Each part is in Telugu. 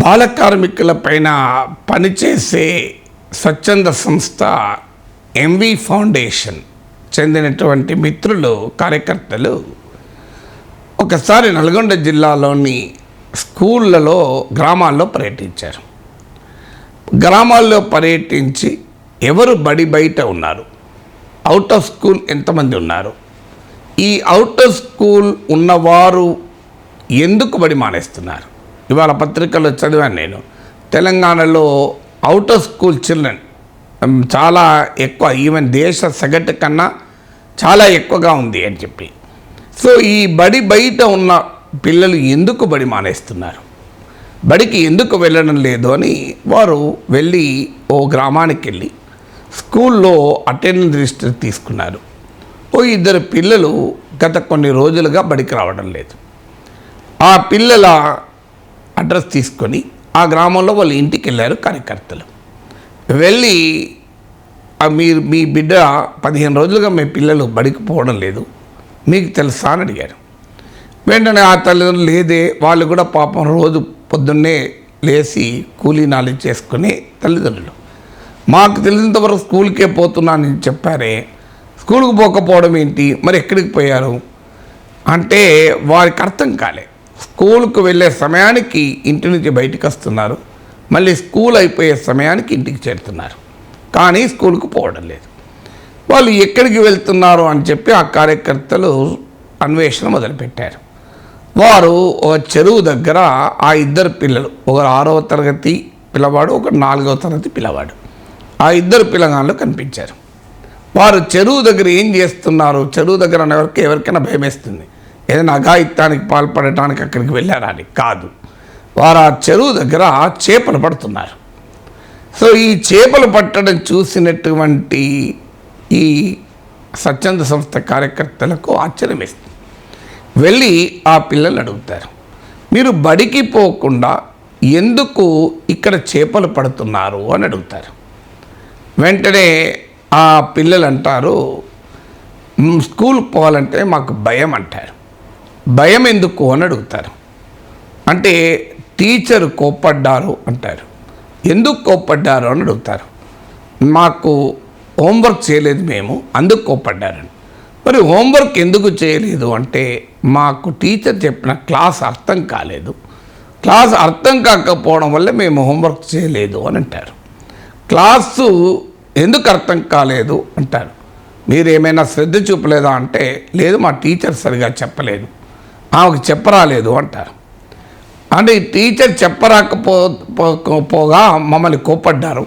బాల కార్మికుల పైన పనిచేసే స్వచ్ఛంద సంస్థ ఎంవి ఫౌండేషన్ చెందినటువంటి మిత్రులు కార్యకర్తలు ఒకసారి నల్గొండ జిల్లాలోని స్కూళ్ళలో గ్రామాల్లో పర్యటించారు. గ్రామాల్లో పర్యటించి ఎవరు బడి బయట ఉన్నారు? అవుట్ ఆఫ్ స్కూల్ ఎంతమంది ఉన్నారు? ఈ అవుట్ ఆఫ్ స్కూల్ ఉన్నవారు ఎందుకు బడి మానేస్తున్నారు? ఇవాళ పత్రికల్లో చదివాను నేను. తెలంగాణలో అవుట్ ఆఫ్ స్కూల్ చిల్డ్రన్ చాలా ఎక్కువ ఈవెన్ దేశ సగటు కన్నా చాలా ఎక్కువగా ఉంది అని చెప్పి. సో ఈ బడి బయట ఉన్న పిల్లలు ఎందుకు బడి మానేస్తున్నారు? బడికి ఎందుకు వెళ్ళడం లేదు అని వారు వెళ్ళి ఓ గ్రామానికి వెళ్ళి స్కూల్లో అటెండెన్స్ రిజిస్టర్ తీసుకున్నారు. ఓ ఇద్దరు పిల్లలు గత కొన్ని రోజులుగా బడికి రావడం లేదు. ఆ పిల్లల అడ్రస్ తీసుకొని ఆ గ్రామంలో వాళ్ళ ఇంటికి వెళ్ళారు కార్యకర్తలు. వెళ్ళి మీరు మీ బిడ్డ పదిహేను రోజులుగా మీ పిల్లలు బడికి పోవడం లేదు. మీకు తెలుసా అని అడిగారు. వెంటనే ఆ తల్లిదండ్రులు లేదే వాళ్ళు కూడా పాపం రోజు పొద్దున్నే లేచి కూలీ నాలి చేసుకుని తల్లిదండ్రులు. మాకు తెలిసినంతవరకు స్కూల్కే పోతున్నానని చెప్పారే. స్కూల్కి పోకపోవడం ఏంటి? మరి ఎక్కడికి పోయారు? అంటే వారికి అర్థం కాలే. స్కూల్కు వెళ్ళే సమయానికి ఇంటి నుంచి బయటికి వస్తున్నారు. మళ్ళీ స్కూల్ అయిపోయే సమయానికి ఇంటికి చేరుతున్నారు. కానీ స్కూల్కు పోవడం లేదు. వాళ్ళు ఎక్కడికి వెళ్తున్నారు అని చెప్పి ఆ కార్యకర్తలు అన్వేషణ మొదలుపెట్టారు. వారు ఒక చెరువు దగ్గర ఆ ఇద్దరు పిల్లలు ఒకరు ఆరవ తరగతి పిల్లవాడు ఒక నాలుగవ తరగతి పిల్లవాడు ఆ ఇద్దరు పిల్లగాళ్ళు కనిపించారు. వారు చెరువు దగ్గర ఏం చేస్తున్నారు? చెరువు దగ్గర ఎవరికి ఎవరికైనా భయమేస్తుంది. ఏదైనా అఘాయిత్యానికి పాల్పడటానికి అక్కడికి వెళ్ళారని కాదు. వారు ఆ చెరువు దగ్గర చేపలు పడుతున్నారు. సో ఈ చేపలు పట్టడం చూసినటువంటి ఈ స్వచ్ఛంద సంస్థ కార్యకర్తలకు ఆశ్చర్యం వేస్తుంది వెళ్ళి ఆ పిల్లలు అడుగుతారు మీరు బడికి పోకుండా ఎందుకు ఇక్కడ చేపలు పడుతున్నారు? అని అడుగుతారు. వెంటనే ఆ పిల్లలు అంటారు స్కూల్ స్కూల్కి పోవాలంటే మాకు భయం అంటారు. భయం ఎందుకు అని అడుగుతారు. అంటే టీచర్ కోప్పడ్డారు అంటారు. ఎందుకు కోప్పడ్డారు అని అడుగుతారు. మాకు హోంవర్క్ చేయలేదు మేము అందుకు కోప్పడ్డారని. మరి హోంవర్క్ ఎందుకు చేయలేదు అంటే మాకు టీచర్ చెప్పిన క్లాస్ అర్థం కాలేదు. క్లాస్ అర్థం కాకపోవడం వల్ల మేము హోంవర్క్ చేయలేదు అని అంటారు. క్లాసు ఎందుకు అర్థం కాలేదు అంటారు. మీరు ఏమైనా శ్రద్ధ చూపలేదా అంటే లేదు మా టీచర్ సరిగా చెప్పలేదు. ఆమెకు చెప్పరాలేదు అంటారు. అంటే ఈ టీచర్ చెప్పరాకపో పోగా మమ్మల్ని కోప్పడ్డారు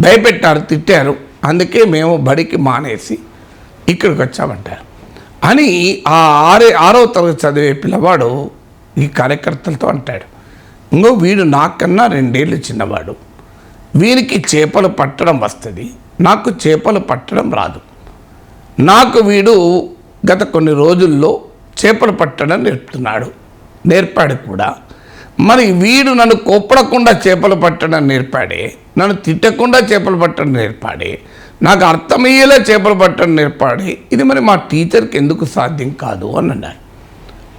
భయపెట్టారు తిట్టారు. అందుకే మేము బడికి మానేసి ఇక్కడికి వచ్చామంటారు. అని ఆ ఆరే ఆరో తరగతి చదివే పిల్లవాడు ఈ కార్యకర్తలతో అంటాడు. ఇంకో వీడు నాకన్నా రెండేళ్ళు చిన్నవాడు. వీరికి చేపలు పట్టడం వస్తుంది నాకు చేపలు పట్టడం రాదు. నాకు వీడు గత కొన్ని రోజుల్లో చేపలు పట్టడం నేర్పుతున్నాడు. నేర్పాడు కూడా. మరి వీడు నన్ను కోప్పడకుండా చేపలు పట్టడం నేర్పాడే నన్ను తిట్టకుండా చేపలు పట్టడం నేర్పాడే నాకు అర్థమయ్యేలా చేపలు పట్టడం నేర్పాడే ఇది మరి మా టీచర్కి ఎందుకు సాధ్యం కాదు అని అన్నారు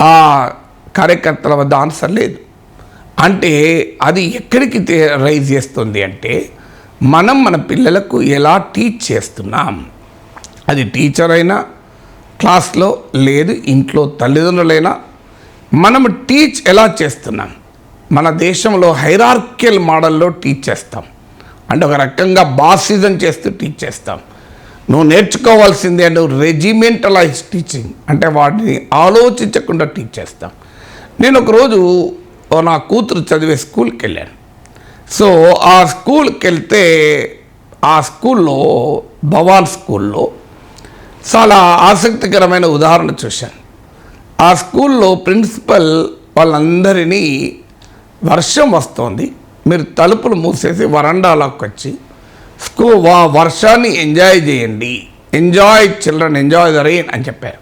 ఆ కార్యకర్తల వద్ద ఆన్సర్ లేదు. అంటే అది ఎక్కడికి రైజ్ చేస్తుంది అంటే మనం మన పిల్లలకు ఎలా టీచ్ చేస్తున్నాం? అది టీచర్ అయినా క్లాస్లో లేదు ఇంట్లో తల్లిదండ్రులైనా మనం టీచ్ ఎలా చేస్తున్నాం? మన దేశంలో హైరార్కియల్ మోడల్లో టీచ్ చేస్తాం. అంటే ఒక రకంగా బాసిజం చేస్తూ టీచ్ చేస్తాం. నువ్వు నేర్చుకోవాల్సిందే నువ్వు రెజిమెంటలైజ్ టీచింగ్. అంటే వాటిని ఆలోచించకుండా టీచ్ చేస్తాం. నేను ఒకరోజు ఓ నా కూతురు చదివే స్కూల్కి వెళ్ళాను. సో ఆ స్కూల్కి వెళ్తే ఆ స్కూల్లో భవాన్ స్కూల్లో చాలా ఆసక్తికరమైన ఉదాహరణ చూశాను. ఆ స్కూల్లో ప్రిన్సిపల్ వాళ్ళందరినీ వర్షం వస్తోంది. మీరు తలుపులు మూసేసి వరండాలోకి వచ్చి స్కూల్ వా వర్షాన్ని ఎంజాయ్ చేయండి. Enjoy children enjoy the rain అని చెప్పారు.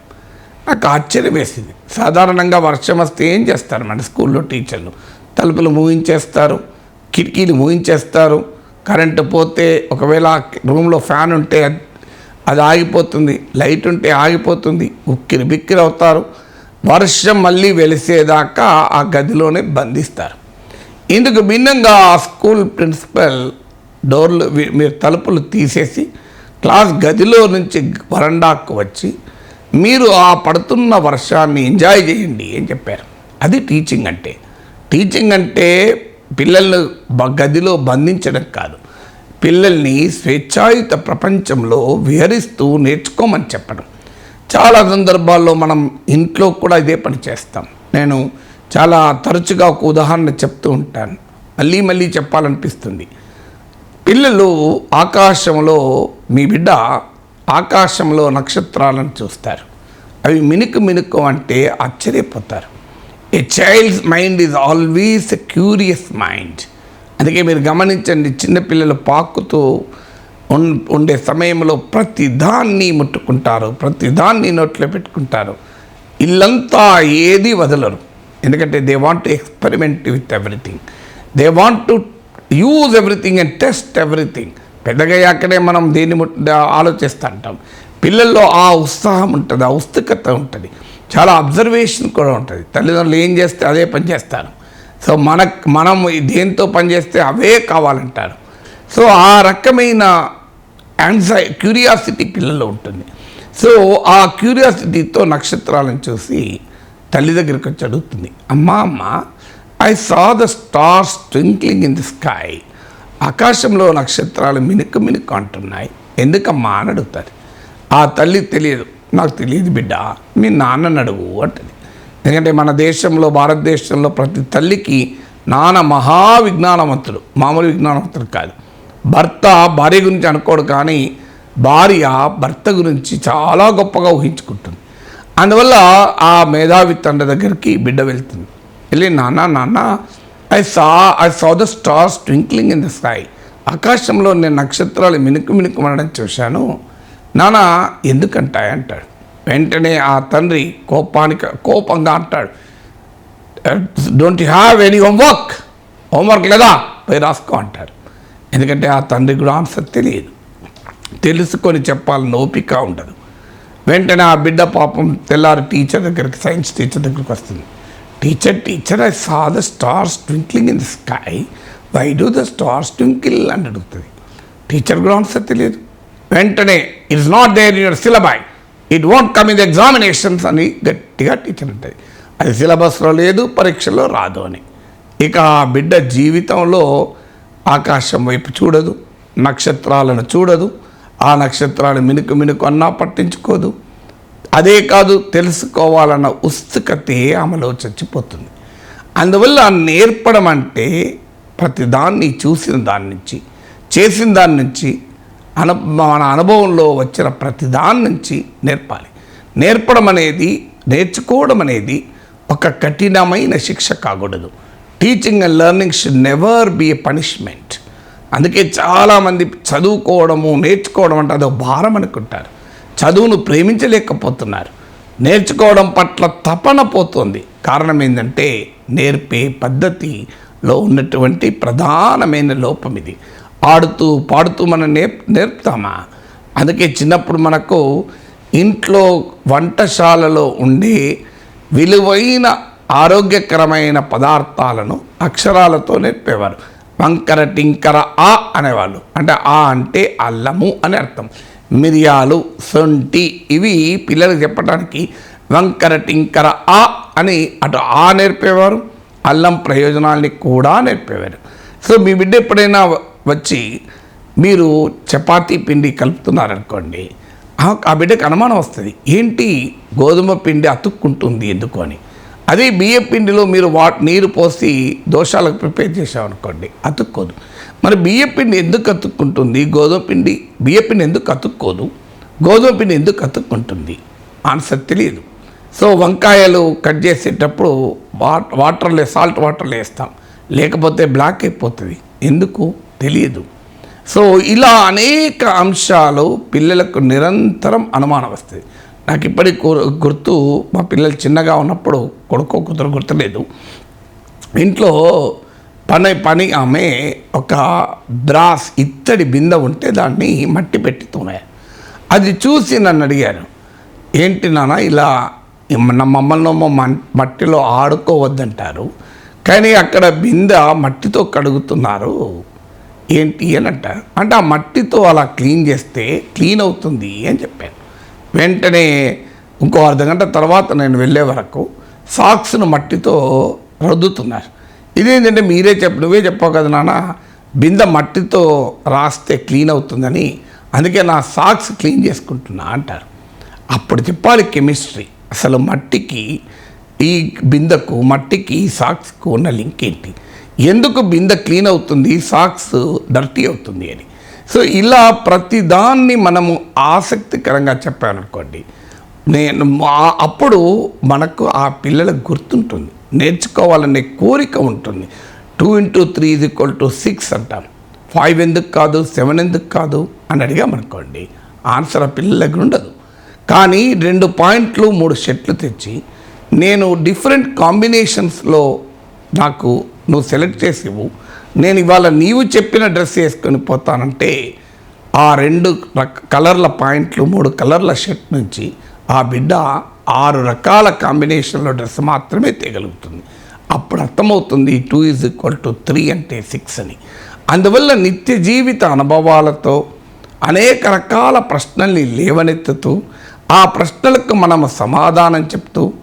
నాకు ఆశ్చర్యం వేసింది. సాధారణంగా వర్షం వస్తే ఏం చేస్తారు మన స్కూల్లో టీచర్లు? తలుపులు మూయించేస్తారు కిటికీలు మూయించేస్తారు కరెంటు పోతే ఒకవేళ రూమ్లో ఫ్యాన్ ఉంటే అది- ఆగిపోతుంది. లైట్ ఉంటే ఆగిపోతుంది. ఉక్కిరి బిక్కిరి అవుతారు. వర్షం మళ్ళీ వెలిసేదాకా ఆ గదిలోనే బంధిస్తారు. ఇందుకు భిన్నంగా ఆ స్కూల్ ప్రిన్సిపల్ డోర్లు మీరు తలుపులు తీసేసి క్లాస్ గదిలో నుంచి వరండాకు వచ్చి మీరు ఆ పడుతున్న వర్షాన్ని ఎంజాయ్ చేయండి అని చెప్పారు. అది టీచింగ్ అంటే. టీచింగ్ అంటే పిల్లలు గదిలో బంధించడం కాదు. పిల్లల్ని స్వేచ్ఛాయుత ప్రపంచంలో విహరిస్తూ నేర్చుకోమని చెప్పడం. చాలా సందర్భాల్లో మనం ఇంట్లో కూడా ఇదే పని చేస్తాం. నేను చాలా తరచుగా ఒక ఉదాహరణ చెప్తూ ఉంటాను. మళ్ళీ మళ్ళీ చెప్పాలనిపిస్తుంది. పిల్లలు ఆకాశంలో మీ బిడ్డ ఆకాశంలో నక్షత్రాలను చూస్తారు. అవి మినుకు మినుకు అంటే ఆశ్చర్యపోతారు. A child's mind is always a curious mind అందుకే మీరు గమనించండి చిన్నపిల్లలు పాకుతూ ఉండే సమయంలో ప్రతిదాన్ని ముట్టుకుంటారు ప్రతిదాన్ని నోట్లో పెట్టుకుంటారు. ఇల్లంతా ఏది వదలరు. ఎందుకంటే they want to experiment with everything they want to use everything and test everything పెద్దగయ్యాకనే మనం దేన్ని ఆలోచిస్తూ ఉంటాం. పిల్లల్లో ఆ ఉత్సాహం ఉంటుంది ఆ ఉత్సుకత ఉంటుంది. చాలా అబ్జర్వేషన్ కూడా ఉంటుంది. తల్లిదండ్రులు ఏం చేస్తే అదే పని చేస్తారు. సో మన మనం దేంతో పని చేస్తే అవే కావాలంటారు. సో ఆ రకమైన యాంగ్జై క్యూరియాసిటీ పిల్లల్లో ఉంటుంది. సో ఆ క్యూరియాసిటీతో నక్షత్రాలను చూసి తల్లి దగ్గరికి వచ్చి అడుగుతుంది అమ్మా అమ్మ I saw the stars twinkling in the sky ఆకాశంలో నక్షత్రాలు మినుకు మినుకు అంటున్నాయి. ఎందుకమ్మా? అని అడుగుతారు. ఆ తల్లి తెలియదు నాకు తెలియదు బిడ్డ మీ నాన్నని అడుగు అంటది. ఎందుకంటే మన దేశంలో భారతదేశంలో ప్రతి తల్లికి నాన్న మహా విజ్ఞానవంతుడు మామూలు విజ్ఞానవంతుడు కాదు. భర్త భార్య గురించి అనుకోడు కానీ భార్య భర్త గురించి చాలా గొప్పగా ఊహించుకుంటుంది. అందువల్ల ఆ మేధావి తండ్రి దగ్గరికి బిడ్డ వెళ్తుంది. వెళ్ళి నాన్న నాన్న I saw I saw the stars twinkling in the sky. ఆకాశంలో నేను నక్షత్రాలు మినుకు మినుకు మనడం చూశాను. నాన్న ఎందుకంటాయి? అంటాడు. వెంటనే ఆ తండ్రి కోపానికి కోపంగా అంటాడు don't have any homework homework లేదా? పోయి రాసుకో అంటారు ఎందుకంటే ఆ తండ్రి కూడా ఆన్సర్ తెలియదు. తెలుసుకొని చెప్పాలని ఓపిక ఉండదు. వెంటనే ఆ బిడ్డ పాపం తెల్లారి టీచర్ దగ్గరికి సైన్స్ టీచర్ దగ్గరికి వస్తుంది. Teacher teacher I saw the stars twinkling in the sky why do the stars twinkle అని అడుగుతుంది. టీచర్ కూడా ఆన్సర్ తెలియదు. వెంటనే it's not there your syllabi it won't come in examinations అని గట్టిగా టీచర్ ఉంటుంది అది సిలబస్లో లేదు పరీక్షలో రాదు అని. ఇక ఆ బిడ్డ జీవితంలో ఆకాశం వైపు చూడదు నక్షత్రాలను చూడదు ఆ నక్షత్రాలు మినుకు మినుకు అన్నా పట్టించుకోదు. అదే కాదు తెలుసుకోవాలన్న ఉత్సుకతే ఆమెలో చచ్చిపోతుంది. అందువల్ల నేర్పడం అంటే ప్రతిదాన్ని చూసిన దాని నుంచి చేసిన దాని నుంచి అను మన అనుభవంలో వచ్చిన ప్రతి దాని నుంచి నేర్పాలి. నేర్పడం అనేది నేర్చుకోవడం అనేది ఒక కఠినమైన శిక్ష కాకూడదు. Teaching and learning should never be a punishment అందుకే చాలామంది చదువుకోవడము నేర్చుకోవడం అంటే అదో భారం అనుకుంటారు. చదువును ప్రేమించలేకపోతున్నారు. నేర్చుకోవడం పట్ల తపన పోతుంది. కారణం ఏంటంటే నేర్పే పద్ధతిలో ఉన్నటువంటి ప్రధానమైన లోపం ఇది. ఆడుతూ పాడుతూ మనం నేర్ప్ నేర్పుతామా? అందుకే చిన్నప్పుడు మనకు ఇంట్లో వంటశాలలో ఉండే విలువైన ఆరోగ్యకరమైన పదార్థాలను అక్షరాలతో నేర్పేవారు. వంకర టింకర ఆ అనేవాళ్ళు. అంటే ఆ అంటే అల్లము అని అర్థం. మిరియాలు సొంటి ఇవి పిల్లలకు చెప్పడానికి వంకర టింకర ఆ అని అటు ఆ నేర్పేవారు. అల్లం ప్రయోజనాల్ని కూడా నేర్పేవారు. సో మీ బిడ్డ ఎప్పుడైనా వచ్చి మీరు చపాతీ పిండి కలుపుతున్నారనుకోండి ఆ- ఆ బిడ్డకు అనుమానం వస్తుంది. ఏంటి? గోధుమ పిండి అతుక్కుంటుంది ఎందుకు అని. అదే బియ్య పిండిలో మీరు వా నీరు పోసి దోషాలకు ప్రిపేర్ చేసామనుకోండి అతుక్కోదు. మరి బియ్య పిండి ఎందుకు అతుక్కుంటుంది? గోధుమ పిండి బియ్య పిండి ఎందుకు అతుక్కోదు? గోధుమ పిండి ఎందుకు అతుక్కుంటుంది? ఆన్సర్ తెలియదు. సో వంకాయలు కట్ చేసేటప్పుడు వాటర్ వాటర్లో సాల్ట్ వాటర్లో వేస్తాం. లేకపోతే బ్లాక్ అయిపోతుంది. ఎందుకు? తెలియదు. సో ఇలా అనేక అంశాలు పిల్లలకు నిరంతరం అనుమానం వస్తుంది నాకు ఇప్పటికి గుర్తు మా పిల్లలు చిన్నగా ఉన్నప్పుడు కొడుకో కూతురు గుర్తులేదు. ఇంట్లో పని పని ఆమె ఒక బ్రాస్ ఇత్తడి బిందె ఉంటే దాన్ని మట్టి పెట్టుతున్నాయి అది చూసి నన్ను అడిగారు ఏంటి నాన్న ఇలా మమ్మల్ని మట్టిలో ఆడుకోవద్దంటారు. కానీ అక్కడ బిందె మట్టితో కడుగుతున్నారు. ఏంటి అని అంటారు అంటే ఆ మట్టితో అలా క్లీన్ చేస్తే క్లీన్ అవుతుంది అని చెప్పాను వెంటనే ఇంకో అర్ధ గంట తర్వాత నేను వెళ్ళే వరకు సాక్స్ను మట్టితో రుద్దుతున్నారు. ఇదేంటంటే మీరే చెప్పు నువ్వే చెప్పావు కదా నాన్న బిందె మట్టితో రాస్తే క్లీన్ అవుతుందని అందుకే నా సాక్స్ క్లీన్ చేసుకుంటున్నా అంటారు. అప్పుడు చెప్పాలి కెమిస్ట్రీ. అసలు మట్టికి ఈ బిందెకు మట్టికి సాక్స్కు ఉన్న లింక్ ఏంటి? ఎందుకు బిందె క్లీన్ అవుతుంది? సాక్స్ డర్టీ అవుతుంది అని. సో ఇలా ప్రతిదాన్ని మనము ఆసక్తికరంగా చెప్పామనుకోండి నేను అప్పుడు మనకు ఆ పిల్లలకు గుర్తుంటుంది. నేర్చుకోవాలనే కోరిక ఉంటుంది. Two into three is equal to six అంటాం. ఫైవ్ ఎందుకు కాదు? సెవెన్ ఎందుకు కాదు? అని అడిగామనుకోండి ఆన్సర్ ఆ పిల్లల దగ్గర ఉండదు. కానీ రెండు పాయింట్లు మూడు షర్ట్లు తెచ్చి నేను డిఫరెంట్ కాంబినేషన్స్లో నాకు నువ్వు సెలెక్ట్ చేసి ఇవ్వు నేను ఇవాళ నీవు చెప్పిన డ్రెస్ వేసుకొని పోతానంటే ఆ రెండు రక కలర్ల పాయింట్లు మూడు కలర్ల షర్ట్ నుంచి ఆ బిడ్డ ఆరు రకాల కాంబినేషన్లో డ్రెస్ మాత్రమే తీయగలుగుతుంది. అప్పుడు అర్థమవుతుంది two is equal to three అంటే సిక్స్ అని. అందువల్ల నిత్య జీవిత అనుభవాలతో అనేక రకాల ప్రశ్నల్ని లేవనెత్తుతూ ఆ ప్రశ్నలకు మనము సమాధానం చెప్తూ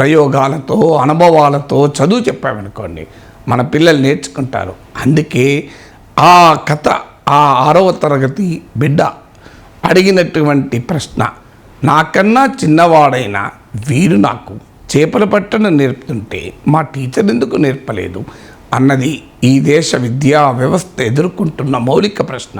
ప్రయోగాలతో అనుభవాలతో చదువు చెప్పామనుకోండి మన పిల్లలు నేర్చుకుంటారు. అందుకే ఆ కథ ఆ ఆరవ తరగతి బిడ్డ అడిగినటువంటి ప్రశ్న నాకన్నా చిన్నవాడైన వీరు నాకు చేపలు పట్టడం నేర్పుతుంటే మా టీచర్ ఎందుకు నేర్పలేదు? అన్నది ఈ దేశ విద్యా వ్యవస్థ ఎదుర్కొంటున్న మౌలిక ప్రశ్న.